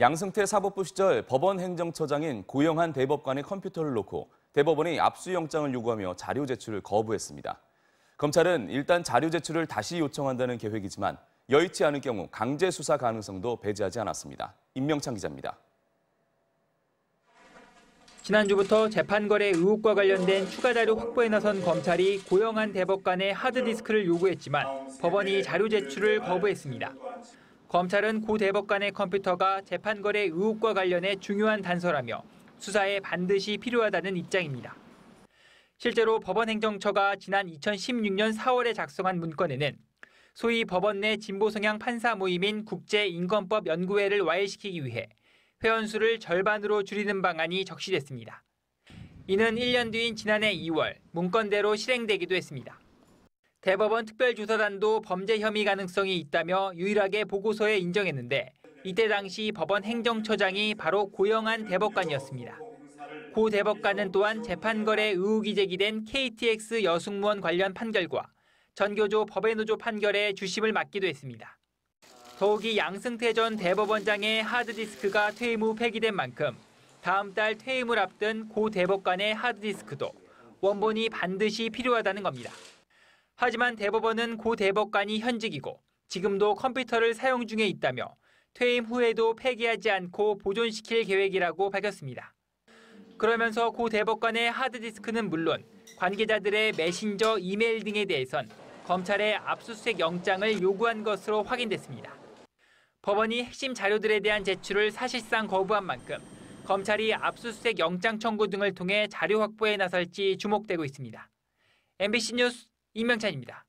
양승태 사법부 시절 법원 행정처장인 고영한 대법관의 컴퓨터를 놓고 대법원이 압수영장을 요구하며 자료 제출을 거부했습니다. 검찰은 일단 자료 제출을 다시 요청한다는 계획이지만 여의치 않을 경우 강제 수사 가능성도 배제하지 않았습니다. 임명창 기자입니다. 지난주부터 재판거래 의혹과 관련된 추가 자료 확보에 나선 검찰이 고영한 대법관의 하드디스크를 요구했지만 법원이 자료 제출을 거부했습니다. 검찰은 고 대법관의 컴퓨터가 재판 거래 의혹과 관련해 중요한 단서라며 수사에 반드시 필요하다는 입장입니다. 실제로 법원행정처가 지난 2016년 4월에 작성한 문건에는 소위 법원 내 진보 성향 판사 모임인 국제인권법 연구회를 와해시키기 위해 회원 수를 절반으로 줄이는 방안이 적시됐습니다. 이는 1년 뒤인 지난해 2월 문건대로 실행되기도 했습니다. 대법원 특별조사단도 범죄 혐의 가능성이 있다며 유일하게 보고서에 인정했는데 이때 당시 법원 행정처장이 바로 고영한 대법관이었습니다. 고 대법관은 또한 재판거래 의혹이 제기된 KTX 여승무원 관련 판결과 전교조 법외노조 판결에 주심을 맡기도 했습니다. 더욱이 양승태 전 대법원장의 하드디스크가 퇴임 후 폐기된 만큼 다음 달 퇴임을 앞둔 고 대법관의 하드디스크도 원본이 반드시 필요하다는 겁니다. 하지만 대법원은 고 대법관이 현직이고 지금도 컴퓨터를 사용 중에 있다며 퇴임 후에도 폐기하지 않고 보존시킬 계획이라고 밝혔습니다. 그러면서 고 대법관의 하드디스크는 물론 관계자들의 메신저, 이메일 등에 대해선 검찰에 압수수색 영장을 요구한 것으로 확인됐습니다. 법원이 핵심 자료들에 대한 제출을 사실상 거부한 만큼 검찰이 압수수색 영장 청구 등을 통해 자료 확보에 나설지 주목되고 있습니다. MBC 뉴스 임명찬입니다.